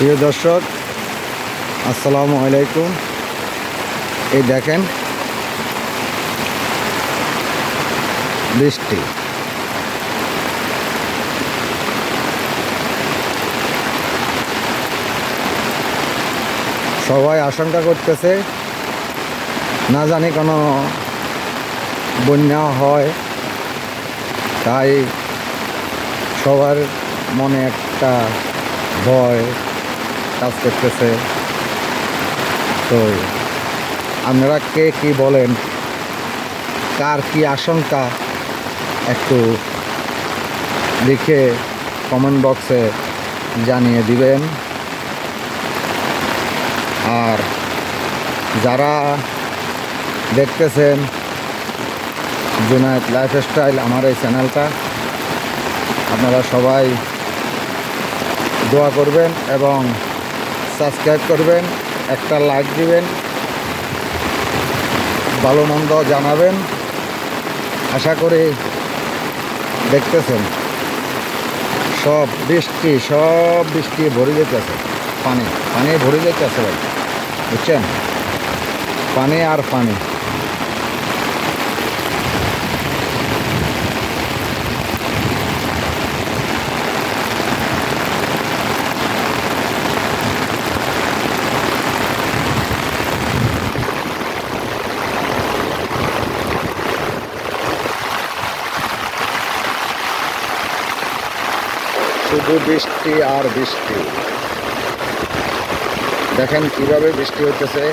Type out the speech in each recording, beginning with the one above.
প্রিয় দর্শক, আসসালামু আলাইকুম। এই দেখেন, বৃষ্টি। সবাই আশঙ্কা করতেছে, না জানি কোনো বন্যা হয়, তাই সবার মনে একটা ভয় কাজ করতেছে। তো আপনারা কে কি বলেন? কার কি আশঙ্কা? একটু লিখে কমেন্ট বক্সে জানিয়ে দিবেন। আর যারা দেখতেছেন জুনায়দ লাইফস্টাইল আমার এই চ্যানেলটা, আপনারা সবাই দোয়া করবেন এবং সাবস্ক্রাইব করবেন, একটা লাইক দিবেন, ভালো মন্দ জানাবেন। আশা করি দেখতেছেন। সব বৃষ্টি সব বৃষ্টি ভরে যেতেছে। পানি পানি ভরে যেতেছে ভাই। বুঝছেন? পানি আর পানি। শুধু বৃষ্টি আর বৃষ্টি। দেখেন কীভাবে বৃষ্টি হইতেছে।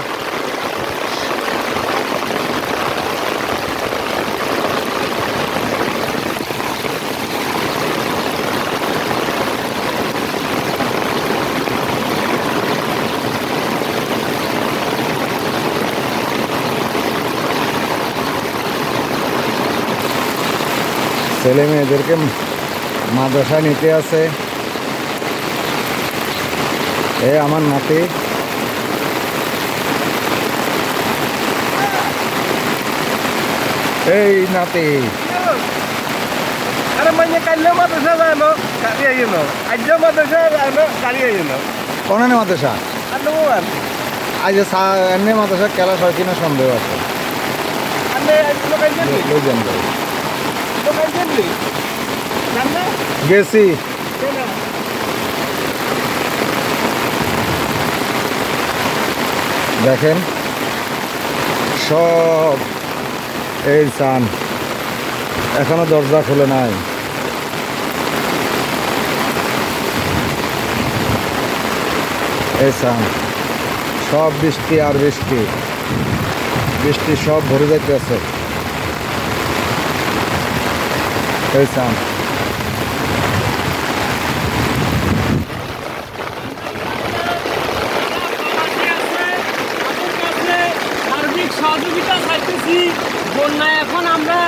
ছেলে মেয়েদেরকে মাদ্রাসা নিতে আছে। এ আমার নাতি। এই নাতি। কোনে মাদ্রাসা আজ এমনি মাদ্রাসা ক্লাস হয় কিনা সন্দেহ আছে। বুঝলেন গেছি। দেখেন, সব এই চান। এখনও দরজা খুলে নাই। এই চান। সব বৃষ্টি আর বৃষ্টি। বৃষ্টি সব ভরে যাইতেছে। এই চান। সহযোগিতা চাইতেছি বন্যায় এখন আমরা